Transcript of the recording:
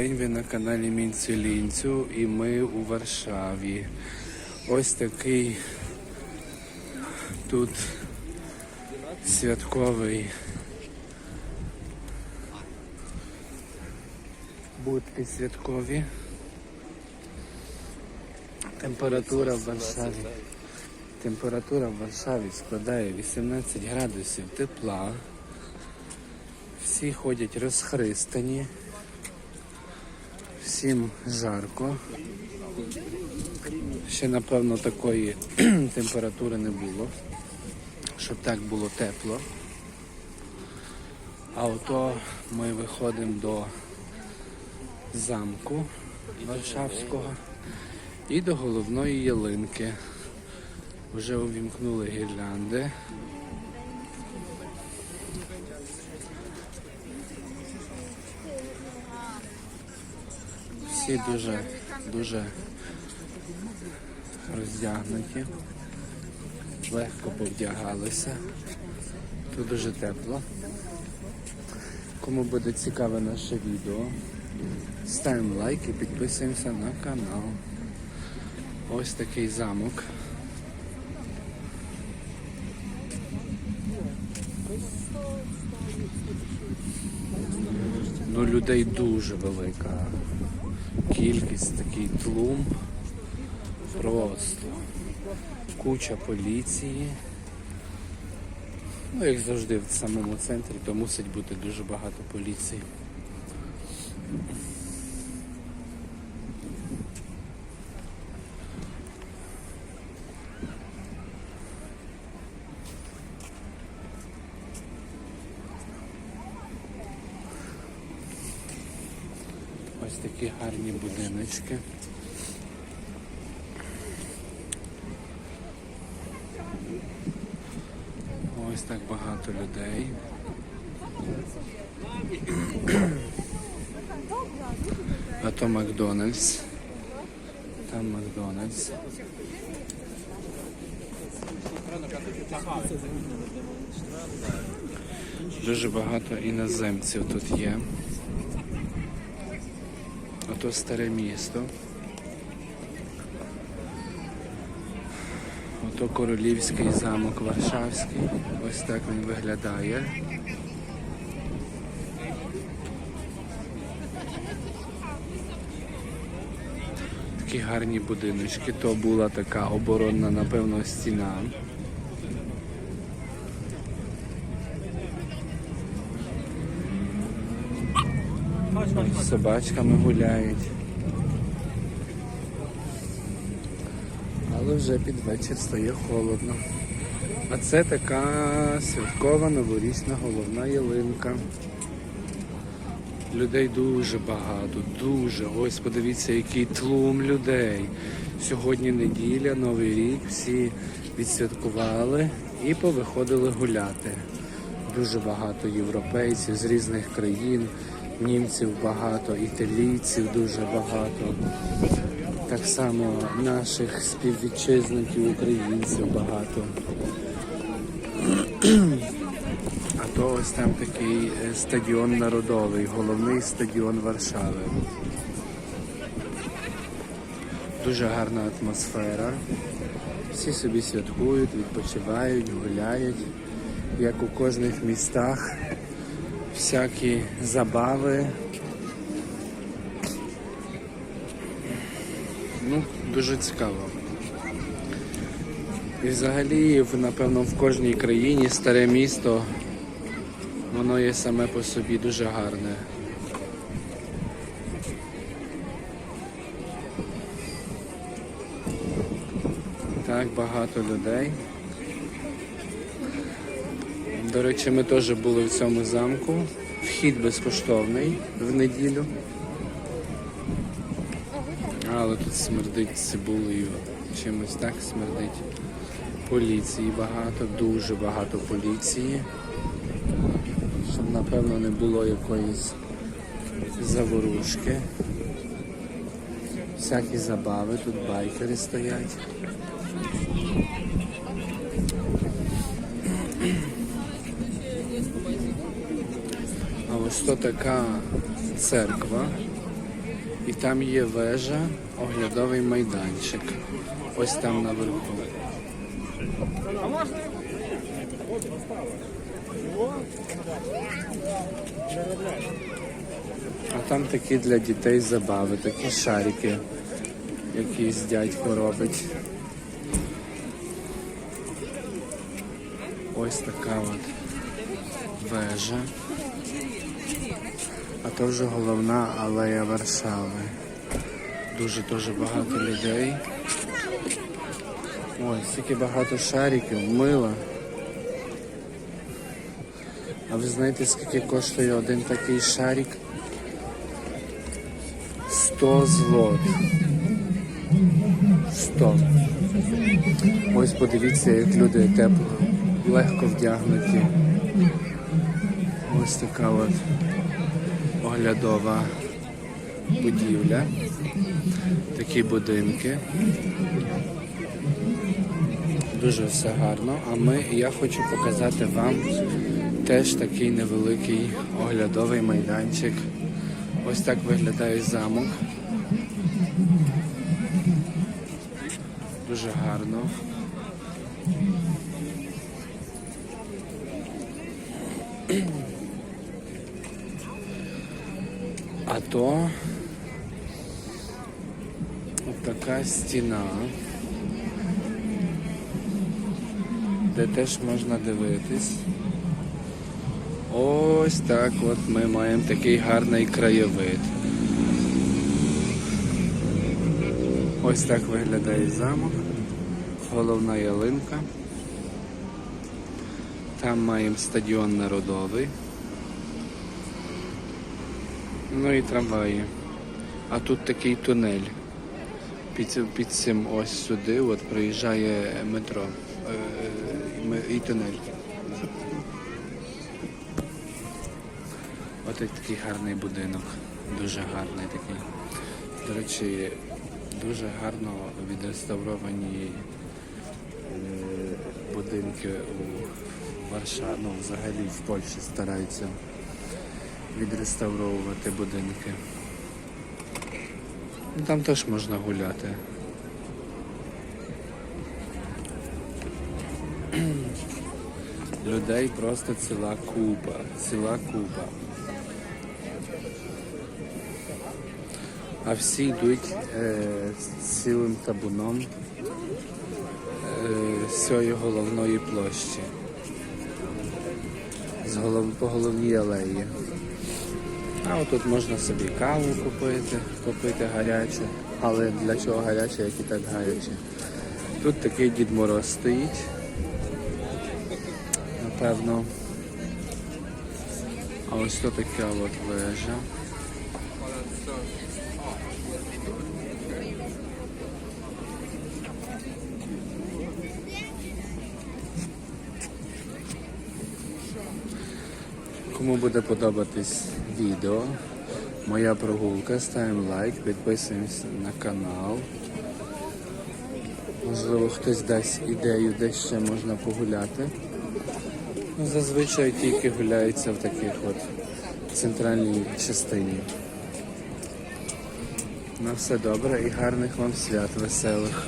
День ви на каналі Мінцелінцю і ми у Варшаві. Ось такий тут святковий будки святкові. Температура в Варшаві. Температура в Варшаві складає 18 градусів тепла. Всі ходять розхристані. Всім жарко. Ще напевно такої температури не було, щоб так було тепло. А ото ми виходимо до замку Варшавського і до головної ялинки. Вже увімкнули гірлянди. Всі дуже, дуже роздягнуті, легко повдягалися. Тут дуже тепло. Кому буде цікаве наше відео, ставимо лайк і підписуємося на канал. Ось такий замок. Ну, людей дуже велика кількість, такий тлум. Просто куча поліції. Ну, як завжди, в самому центрі, то мусить бути дуже багато поліції. Ось такі гарні будиночки. Ось так багато людей. А то Макдональдс. Там Макдональдс. Дуже багато іноземців тут є. Ото старе місто. Ото королівський замок Варшавський. Ось так він виглядає. Такі гарні будиночки. То була така оборонна, напевно, стіна. З собачками гуляють. Але вже під вечір стає холодно. А це така святкова новорічна головна ялинка. Людей дуже багато, дуже. Ось подивіться, який тлум людей. Сьогодні неділя, Новий рік, всі відсвяткували і повиходили гуляти. Дуже багато європейців з різних країн, німців багато, італійців дуже багато. Так само наших співвітчизників, українців багато. А то ось там такий е, стадіон народовий, головний стадіон Варшави. Дуже гарна атмосфера. Всі собі святкують, відпочивають, гуляють, як у кожних містах. Всякі забави. Ну, дуже цікаво. І взагалі, напевно, в кожній країні старе місто, воно є саме по собі дуже гарне. Так, багато людей. До речі, ми теж були в цьому замку. Вхід безкоштовний в неділю. Але тут смердить цибулею. Чимось так смердить. Поліції багато, дуже багато поліції. Щоб напевно не було якоїсь заворушки. Всякі забави, тут байкери стоять. А ось така церква І там є вежа, оглядовий майданчик. Ось там наверху. А там такі для дітей забави, такі шарики, якийсь дядько робить. Ось така от вежа. А то вже головна алея Варшави. Дуже дуже багато людей. Ой, стільки багато шариків, мила. А ви знаєте, скільки коштує один такий шарик? 100 злот. 100. Ось подивіться, як люди тепло, легко вдягнуті. Ось така от оглядова будівля. Такі будинки. Дуже все гарно. А ми, я хочу показати вам теж такий невеликий оглядовий майданчик. Ось так виглядає замок. Дуже гарно. А то от така стіна, де теж можна дивитись. Ось так от ми маємо такий гарний краєвид. Ось так виглядає замок, головна ялинка. Там маємо стадіон народовий. Ну і трамваї. А тут такий тунель. Під, під цим ось сюди от приїжджає метро е, і тунель. Ось такий гарний будинок. Дуже гарний такий. До речі, дуже гарно відреставровані е, будинки у Варшаві, ну взагалі в Польщі стараються відреставровувати будинки. Ну, Там теж можна гуляти. Людей просто ціла купа, ціла купа. А всі йдуть е, цілим табуном е, цієї головної площі. З голов, по головній алеї. А отут можна собі каву купити, купити гарячу. Але для чого гаряче, як і так гаряче. Тут такий Дід Мороз стоїть. Напевно. А ось то така от вежа. Кому буде подобатись відео, моя прогулка, ставимо лайк, підписуємося на канал. Можливо, хтось дасть ідею, де ще можна погуляти. Ну, зазвичай тільки гуляються в таких от центральній частині. На все добре і гарних вам свят веселих.